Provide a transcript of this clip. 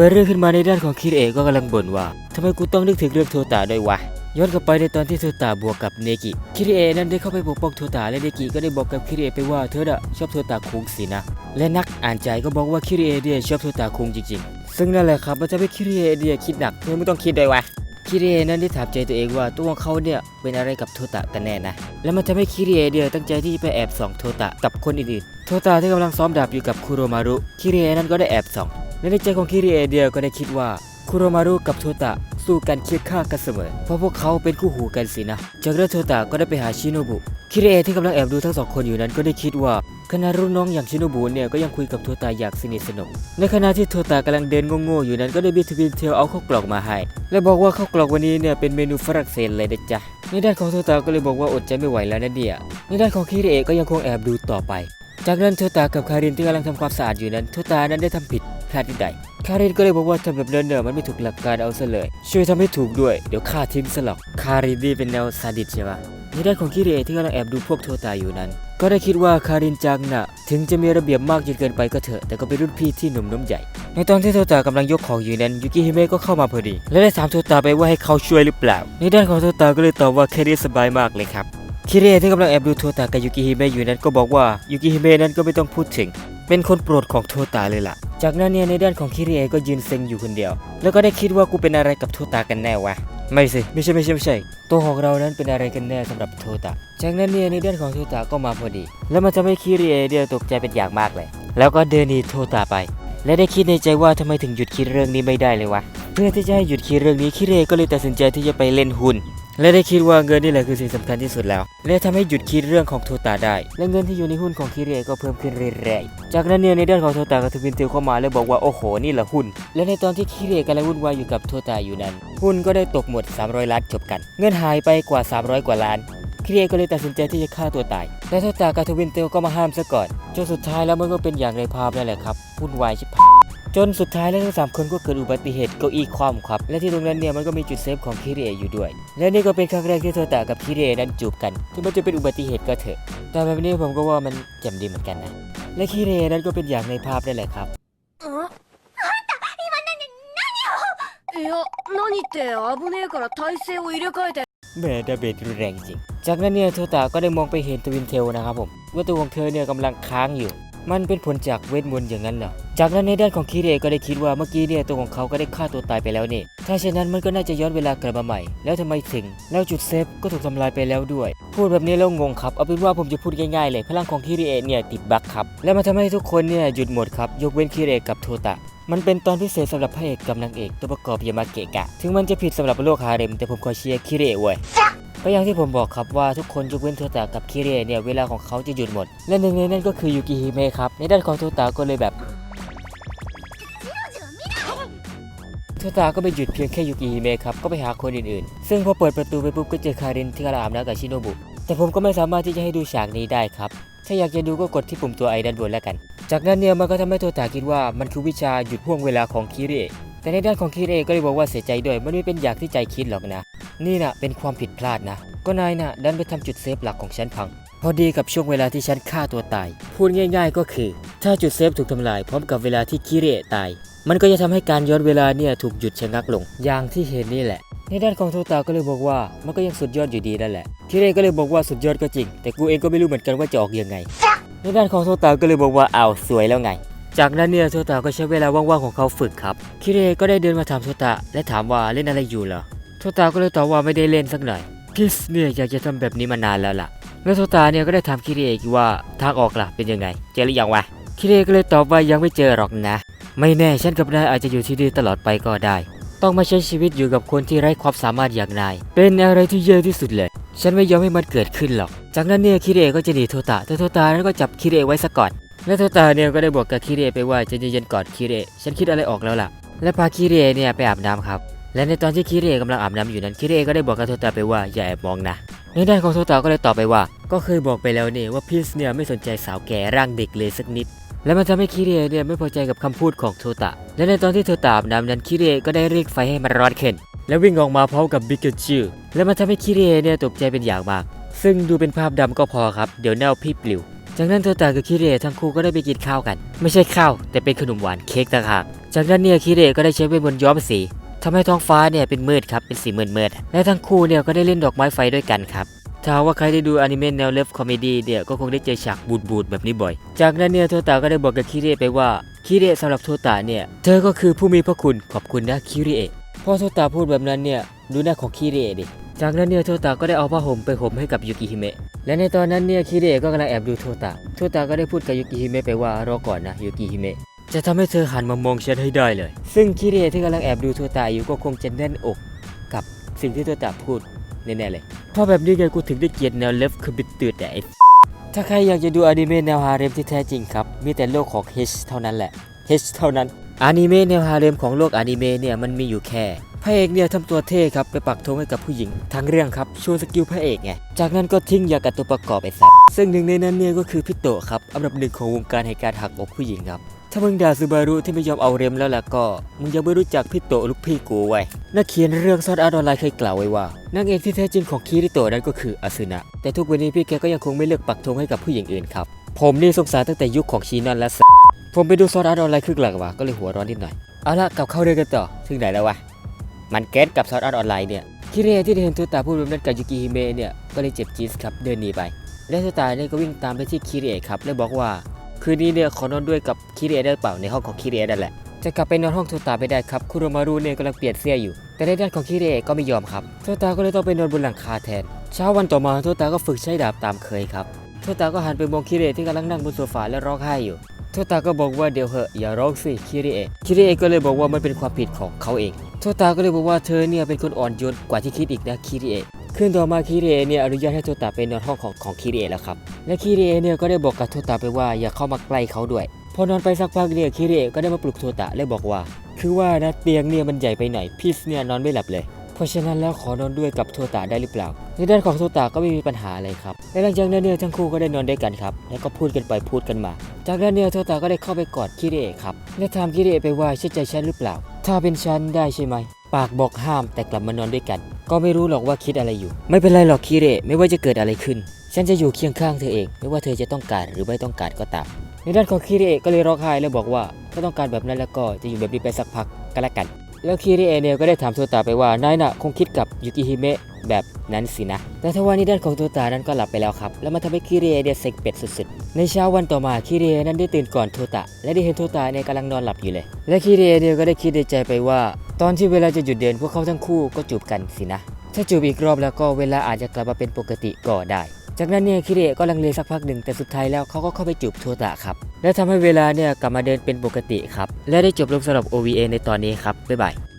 เปิดเรื่องขึ้นมาในด้านของคิริเอะก็กำลังบ่นว่าทำไมกูต้องนึกถึงเรื่องโทตะด้วยวะย้อนกลับไปในตอนที่โทตะบวกกับเนกิคิริเอนั้นได้เข้าไปปกป้องโทตะและเนกิก็ได้บอกกับคิริเอไปว่าเธอน่ะชอบโทตะคุงสินะ และนักอ่านใจก็บอกว่าคิริเอเนี่ยชอบโทตะคุงจริงๆ ซึ่งนั่นแหละครับมันจะให้คิริเอเนี่ยคิดหนักเธอไม่ต้องคิดเลยวะคิริเอนั้นได้ถามใจตัวเองว่าตัวของเขาเนี่ยเป็นอะไรกับโทตะกันแน่นะ แล้วมันทำให้คิริเอเนี่ยตั้งใจที่จะไปแอบส่องโทตะกับคนอื่นๆ โทตะที่กำลังซ้อมดาบอยู่กับคุโรมารุคิริเอนั้นก็ได้แอบส่อง ในใจของคิริเอเดียก็ได้คิดว่าคุโรมารุกับโทตะสู้กันเคียงข้างกันเสมอ เพราะพวกเขาเป็นคู่หูกันสินะ จากนั้นโทตะก็ได้ไปหาชิโนบุ คิริเอที่กำลังแอบดูทั้งสองคนอยู่นั้นก็ได้คิดว่าคณะรุ่นน้องอย่างชิโนบุเนี่ยก็ยังคุยกับโทตะอย่างสนิทสนม ในขณะที่โทตะกำลังเดินโง่ๆอยู่นั้นก็ได้มีทวินเทลเอาข้าวกล่องมาให้ และบอกว่าข้าวกล่องวันนี้เนี่ยเป็นเมนูฝรั่งเศสเลยนะจ๊ะ ในด้านของโทตะก็เลยบอกว่าอดใจไม่ไหวแล้วนะเนี่ยในด้านของคิริเอก็ยังคงแอบดูต่อไป จากนั้นโทตะกับคารินที่กำลังทำความสะอาดอยู่นั้นโทตะนั้นได้ทำผิด พลาดนิดใดคารินก็เลยบอกว่าทำแบบเนี่ยมันไม่ถูกหลักการเอาซะเลย ช่วยทำให้ถูกด้วย เดี๋ยวฆ่าทิ้งซะหรอก คารินนี่เป็นแนวซาดิสใช่ปะในด้านของคิริเอะที่กำลังแอบดูพวกโทตะอยู่นั้น ก็ได้คิดว่าคารินจังน่ะถึงจะมีระเบียบมากจนเกินไปก็เถอะ แต่ก็เป็นรุ่นพี่ที่หนุ่มน้ำใหญ่ ในตอนที่โทตะกำลังยกของอยู่นั้นยูกิฮิเมะก็เข้ามาพอดี และได้ถามโทตะไปว่าให้เขาช่วยหรือเปล่า ในด้านของโทตะก็เลยตอบว่าแค่นี้สบายมากเลยครับคิเรที่กำลังแอบดูโทตะกับยูกิฮิเมะอยู่นั้นก็บอกว่ายูกิฮิเมะนั้นก็ไม่ต้องพูดถึง เป็นคนโปรดของโทตะเลยล่ะ จากนั้นเนี่ยในด้านของคิริเรก็ยืนเซ็งอยู่คนเดียว แล้วก็ได้คิดว่ากูเป็นอะไรกับโทตะกันแน่วะ ไม่สิ ไม่ใช่ไม่ใช่ไม่ใช่ ตัวของเรานั้นเป็นอะไรกันแน่สำหรับโทตะจากนั้นเนี่ยในด้านของโทตะก็มาพอดี แล้วมันทำให้คิริเรเดียตกใจเป็นอย่างมากเลย แล้วก็เดินหนีโทตะไป และได้คิดในใจว่าทำไมถึงหยุดคิดเรื่องนี้ไม่ได้เลยวะ เพื่อที่จะให้หยุดคิดเรื่องนี้คิเรก็เลยตัดสินใจที่จะไปเล่นหุ้น และได้คิดว่าเงินนี่แหละคือสิ่งสำคัญที่สุดแล้ว และทำให้หยุดคิดเรื่องของโทตะได้ และเงินที่อยู่ในหุ้นของคิเรก็เพิ่มขึ้นเรื่อยๆ จากนั้นเนี่ยในด้านของโทตะก็ทวินเทลเข้ามาและบอกว่าโอ้โหนี่แหละหุ้น และในตอนที่คิเรกำลังวุ่นวายอยู่กับโทตะอยู่นั้น หุ้นก็ได้ตกหมด 300 ล้านจบกัน เงินหายไปกว่า 300 กว่าล้านคิเรก็เลยตัดสินใจที่จะฆ่าตัวตาย และโทตะกับทวินเทลก็มาห้ามซะก่อนจนสุดท้ายแล้วมันก็เป็นอย่างในภาพนั่นแหละครับวุ่นวายชิบหาย จนสุดท้ายแล้วทั้งสามคนก็เกิดอุบัติเหตุเก้าอี้คว่ำครับ และที่ตรงนั้นเนี่ยมันก็มีจุดเซฟของคิเรอยู่ด้วย และนี่ก็เป็นครั้งแรกที่โทตะกับคิเรนั้นจูบกันถึงมันจะเป็นอุบัติเหตุก็เถอะ แต่แบบนี้ผมก็ว่ามันแจ่มดีเหมือนกันนะ และคิเรนั้นก็เป็นอย่างในภาพนั่นแหละครับแม่ดาเบดรุนแรงจริง จากนั้นเนี่ยโทตะก็ได้มองไปเห็นตวินเทลนะครับผมว่าตัวของเธอเนี่ยกำลังค้างอยู่ มันเป็นผลจากเวทมนต์อย่างนั้นเหรอ จากนั้นในด้านของคิเรก็ได้คิดว่าเมื่อกี้เนี่ยตัวของเขาก็ได้ฆ่าตัวตายไปแล้วนี่ ถ้าเช่นนั้นมันก็น่าจะย้อนเวลากลับมาใหม่ แล้วทำไมถึง แล้วจุดเซฟก็ถูกทำลายไปแล้วด้วย พูดแบบนี้แล้วงงครับ เอาเป็นว่าผมจะพูดง่ายๆเลย พลังของคิเรเนี่ยติดบั๊กครับ และมันทำให้ทุกคนเนี่ยหยุดหมดครับ ยกเว้นคิเรกับโทตะมันเป็นตอนพิเศษสำหรับพระเอกกับนางเอกตัวประกอบยามาเกะกะ ถึงมันจะผิดสำหรับโลกฮาเร็มแต่ผมขอเชียร์คิเรเว้ย ก็อย่างที่ผมบอกครับว่าทุกคนยกเว้นโทตะกับคิเรเนี่ยเวลาของเขาจะหยุดหมด และหนึ่งในนั้นก็คือยูกิฮิเมะครับ ในด้านของโทตะก็เลยแบบโทตะก็ไม่หยุดเพียงแค่ยูกิฮิเมะครับ ก็ไปหาคนอื่นๆ ซึ่งพอเปิดประตูไปปุ๊บก็เจอคารินที่กำลังอาบน้ำกับชิโนบุ แต่ผมก็ไม่สามารถที่จะให้ดูฉากนี้ได้ครับ ถ้าอยากจะดูก็กดที่ปุ่มตัวไอด้านบนแล้วกัน จากนั้นเนี่ยมันก็ทำให้โทตะคิดว่ามันคือวิชาหยุดห่วงเวลาของคิเรแต่ในด้านของคิเรก็เลยบอกว่าเสียใจด้วย มันไม่เป็นอย่างที่ใจคิดหรอกนะ นี่น่ะเป็นความผิดพลาดนะ ก็นายน่ะดันไปทำจุดเซฟหลักของฉันพัง พอดีกับช่วงเวลาที่ฉันฆ่าตัวตาย พูดง่าย ๆ ก็คือ ถ้าจุดเซฟถูกทำลายพร้อมกับเวลาที่คิเรตาย มันก็จะทำให้การย้อนเวลาเนี่ยถูกหยุดชะงักลง อย่างที่เห็นนี่แหละ ในด้านของโทตาก็เลยบอกว่ามันก็ยังสุดยอดอยู่ดีนั่นแหละคิเรก็เลยบอกว่าสุดยอดก็จริง แต่กูเองก็ไม่รู้เหมือนกันว่าจะออกยังไง ในด้านของโทตาก็เลยบอกว่าอ้าวสวยแล้วไงจากนั้นเนี่ยโทตาก็ใช้เวลาว่างๆของเขาฝึกครับ คิเรก็ได้เดินมาถามโทตะและถามว่าเล่นอะไรอยู่เหรอ โทตาก็เลยตอบว่าไม่ได้เล่นสักหน่อยพิสเนี่ยอยากจะทำแบบนี้มานานแล้วล่ะ แล้วโทตาเนี่ยก็ได้ถามคิเรอีกว่าทางออกล่ะเป็นยังไง เจอหรือยังวะคิเรก็เลยตอบว่ายังไม่เจอหรอกนะ ไม่แน่ฉันกับนายอาจจะอยู่ที่นี่ตลอดไปก็ได้ ต้องมาใช้ชีวิตอยู่กับคนที่ไร้ความสามารถอย่างนาย เป็นอะไรที่แย่ที่สุดเลย ฉันไม่ยอมให้มันเกิดขึ้นหรอก จากนั้นเนี่ยคิเรก็จะหนีโทตะแต่โทตะนั้นก็จับคิเรไว้ซะก่อนและโทตะเนี่ยก็ได้บอกกับคิเรไปว่าจะเย็นๆก่อนคิเรฉันคิดอะไรออกแล้วล่ะ และพาคิเรเนี่ยไปอาบน้ำครับ และในตอนที่คิเรกำลังอาบน้ำอยู่นั้นคิเรก็ได้บอกกับโทตะไปว่าอย่าแอบมองนะ ในด้านของโทตะก็เลยตอบไปว่า ก็เคยบอกไปแล้วนี่ว่าพีสเนี่ยไม่สนใจสาวแก่ร่างเด็กเลยสักนิด และมันทำให้คิเรเนี่ยไม่พอใจกับคำพูดของโทตะและในตอนที่โทตะอาบน้ำนั้นคิเรก็ได้เรียกไฟให้มันร้อนขึ้นและวิ่งออกมาพร้อมกับบิกเกจิและมันทำให้คิเรเนี่ยตกใจเป็นอย่างมากซึ่งดูเป็นภาพดำก็พอครับ เดี๋ยวแนวพี่ปลิว จากนั้นโทตะกับคิริเอะทั้งคู่ก็ได้ไปกินข้าวกัน ไม่ใช่ข้าวแต่เป็นขนมหวานเค้กต่างหาก จากนั้นเนี่ยคิริเอะก็ได้ใช้เวทมนต์ย้อมสี ทำให้ท้องฟ้าเนี่ยเป็นมืดครับเป็นสีมืดมืดและทั้งคู่เนี่ยก็ได้เล่นดอกไม้ไฟด้วยกันครับถ้าว่าใครได้ดูอนิเมะแนวเลิฟคอมเมดี้เนี่ยก็คงได้เจอฉากบูดบูดแบบนี้บ่อย จากนั้นเนี่ยโทตะก็ได้บอกกับคิริเอะไปว่าคิริเอะสำหรับโทตะเนี่ยเธอก็คือผู้มีพระคุณขอบคุณนะคิริเอะพอโทตะพูดแบบนั้นเนี่ยดูหน้าของคิริเอะดิจากนั้นเนี่ยโทตะก็ได้เอาผ้าห่มไปห่มให้กับยูกิฮิเมะ และในตอนนั้นเนี่ยคิริเอะก็กำลังแอบดูโทตะโทตะก็ได้พูดกับยูกิฮิเมะไปว่ารอก่อนนะยูกิฮิเมะ จะทำให้เธอหันมามองฉันให้ได้เลย ซึ่งคิริเอะที่กำลังแอบดูโทตะอยู่ก็คงจะแน่นอกกับสิ่งที่โทตะพูดแน่ๆเลย เพราะแบบนี้ไงกูถึงได้เกลียดแนวเลิฟคือบิดตืดแต่ไอ้ถ้าใครอยากจะดูอนิเมะแนวฮาเร็มที่แท้จริงครับ มีแต่โลกของ H เท่านั้นแหละ H เท่านั้นอนิเมะแนวฮาเร็มของโลกอนิเมะเนี่ยมันมีอยู่แค่พระเอกเนี่ยทำตัวเท่ครับไปปักธงให้กับผู้หญิง ทั้งเรื่องครับโชว์สกิลพระเอกไงจากนั้นก็ทิ้งยากับตัวประกอบไปสัตว์ซึ่งหนึ่งในนั้นเนี่ยก็คือพี่โตครับอันดับหนึ่งของวงการแห่งการหักอกผู้หญิงครับ ถ้ามึงด่าซูบารุที่ไม่ยอมเอาเรมแล้วล่ะก็ มึงยังไม่รู้จักพี่โตลูกพี่กูไว้นักเขียนเรื่องซอดอาร์ตออนไลน์เคยกล่าวไว้ว่านางเอกที่แท้จริงของคิริโตนั้นก็คืออาซึนะ แต่ทุกวันนี้พี่แกก็ยังคงไม่เลือกปักธงให้กับผู้หญิงอื่นครับ ผมนี่สงสารตั้งแต่ยุคของชีนอนและสผมไปดูซอดอาร์ตออนไลน์ครึ่งหลังว่ะก็เลยหัวร้อนนิดหน่อย เอาละกลับเข้าเรื่องกันต่อ ถึงไหนแล้ววะ มันเกตกับซอดอาร์ตออนไลน์เนี่ย คิเรที่ได้เห็นโทตาพูดแบบนั้นกับยูกิฮิเมะเนี่ย ก็เลยเจ็บจี๊ดครับ เดินหนีไป และโทตาเนี่ยก็วิ่งตามไปที่คิเรครับ และบอกว่า คืนนี้เนี่ยขอนอนด้วยกับคิเรได้เปล่าในห้องของคิเรนั่นแหละ จะกลับไปนอนห้องโทตาไม่ได้ครับคุโรมารุเนี่ยกำลังเปลี่ยนเสื้ออยู่ แต่ในด้านของคิเรก็ไม่ยอมครับโทตาก็เลยต้องไปนอนบนหลังคาแทน เช้าวันต่อมาโทตาก็ฝึกใช้ดาบตามเคยครับโทตาก็หันไปมองคิเรที่กำลังนั่งบนโซฟาและร้องไห้อยู่โทตาก็บอกว่าเดี๋ยวเหอะอย่าร้องสิคิริเอะคิริเอะก็เลยบอกว่ามันเป็นความผิดของเขาเองโทตาก็เลยบอกว่าเธอเนี่ยเป็นคนอ่อนโยนกว่าที่คิดอีกนะคิริเอะ คืนต่อมาคิริเอเนี่ยอนุญาตให้โทตาไปนอนห้องของของคิริเอแล้วครับ และคิริเอเนี่ยก็ได้บอกกับโทตาไปว่าอย่าเข้ามาใกล้เขาด้วย พอนอนไปสักพักเนี่ยคิริเอก็ได้มาปลุกโทตะและบอกว่า คือว่านะเตียงเนี่ยมันใหญ่ไปหน่อยพีสเนี่ยนอนไม่หลับเลย เพราะฉะนั้นแล้วขอนอนด้วยกับโทตะได้หรือเปล่า ในด้านของโทตะก็ไม่มีปัญหาอะไรครับและหลังจากนั้นเนี่ยทั้งคู่ก็ได้นอนด้วยกันครับ แล้วก็พูดกันไปพูดกันมา จากนั้นเนี่ยโทตะก็ได้เข้าไปกอดคิเรเอครับและถามคิเรเอไปว่าเชื่อใจฉันหรือเปล่า ถ้าเป็นฉันได้ใช่ไหมปากบอกห้ามแต่กลับมานอนด้วยกัน ก็ไม่รู้หรอกว่าคิดอะไรอยู่ ไม่เป็นไรหรอกคิเรไม่ว่าจะเกิดอะไรขึ้น ฉันจะอยู่เคียงข้างเธอเอง ไม่ว่าเธอจะต้องการหรือไม่ต้องการก็ตาม ในด้านของคิเรก็เลยร้องไห้และบอกว่า ถ้าต้องการแบบนั้นแล้วก็จะอยู่แบบนี้ไปสักพักก็แล้วกัน แล้วคิริเอเนียก็ได้ถามโทตาไปว่านายน่ะคงคิดกับยูกิฮิเมะแบบนั้นสินะ แต่ทว่าในด้านของโทตานั้นก็หลับไปแล้วครับ แล้วมันทำให้คิริเอเนียเซ็งเป็ดสุดๆ ในเช้าวันต่อมาคิริเอนั้นได้ตื่นก่อนโทตะ และได้เห็นโทตะเนี่ยกำลังนอนหลับอยู่เลย และคิริเอเนียก็ได้คิดในใจไปว่า ตอนที่เวลาจะหยุดเดินพวกเขาทั้งคู่ก็จูบกันสินะ ถ้าจูบอีกรอบแล้วก็เวลาอาจจะกลับมาเป็นปกติก็ได้ จากนั้นเนี่ยคิริเอก็ลังเลสักพักหนึ่งแต่สุดท้ายแล้วเขาก็เข้าไปจูบโทตะครับ และทำให้เวลาเนี่ยกลับมาเดินเป็นปกติครับ และได้จบลงสำหรับ OVA ในตอนนี้ครับ บ๊ายบาย